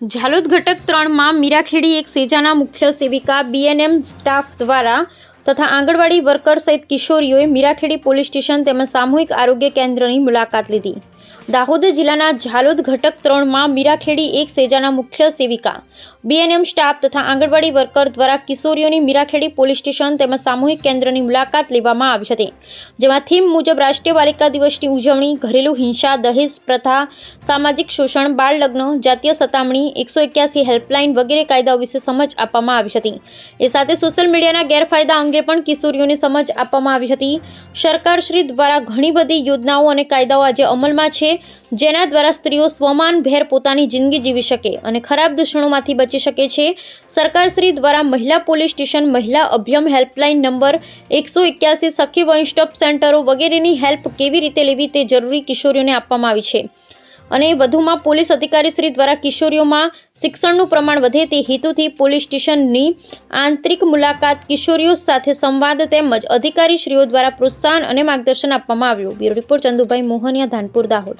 ઝાલોદ ઘટક ત્રણમાં મીરાખેડી એક સેજાના મુખ્ય સેવિકા બીએનએમ સ્ટાફ દ્વારા તથા આંગણવાડી વર્કર સહિત કિશોરીઓએ મીરાખેડી પોલીસ સ્ટેશન તેમજ સામૂહિક આરોગ્ય કેન્દ્રની મુલાકાત લીધી. દાહોદ જિલ્લાના ઝાલોદ ઘટક ત્રણમાં મીરાખેડી એક સેજાના મુખ્ય સેવિકા બીએનએમ સ્ટાફ તથા આંગણવાડી વર્કર દ્વારા કિશોરીઓની મીરાખેડી પોલીસ સ્ટેશન તેમજ સામૂહિક કેન્દ્રની મુલાકાત લેવામાં આવી હતી, જેમાં થીમ મુજબ રાષ્ટ્રીય બાલિકા દિવસની ઉજવણી, ઘરેલુ હિંસા, દહેજ પ્રથા, સામાજિક શોષણ બાળ લગ્ન જાતીય સતામણી, એકસો એક્યાસી હેલ્પલાઇન વગેરે કાયદાઓ વિશે સમજ આપવામાં આવી હતી. એ સાથે સોશિયલ મીડિયાના ગેરફાયદા અંગે પણ કિશોરીઓને સમજ આપવામાં આવી હતી. સરકારશ્રી દ્વારા ઘણી બધી યોજનાઓ અને કાયદાઓ આજે અમલમાં છે, જેના દ્વારા સ્ત્રીઓ સ્વમાનભેર પોતાની જિંદગી જીવી શકે અને ખરાબ દૂષણોમાંથી બચી શકે છે. સરકારશ્રી દ્વારા મહિલા પોલીસ સ્ટેશન મહિલા અભ્યમ હેલ્પલાઇન નંબર એકસો એક્યાસી સખી વન સ્ટોપ સેન્ટરો વગેરેની હેલ્પ કેવી રીતે લેવી તે જરૂરી કિશોરીઓને આપવામાં આવી છે. અને વધુમાં પોલીસ અધિકારીશ્રી દ્વારા કિશોરીઓમાં શિક્ષણનું પ્રમાણ વધે તે હેતુથી પોલીસ સ્ટેશનની આંતરિક મુલાકાત કિશોરીઓ સાથે સંવાદ તેમજ અધિકારીશ્રીઓ દ્વારા પ્રોત્સાહન અને માર્ગદર્શન આપવામાં આવ્યું. Bureau report Chandubhai Mohaniya, Dhanpur, Dahod.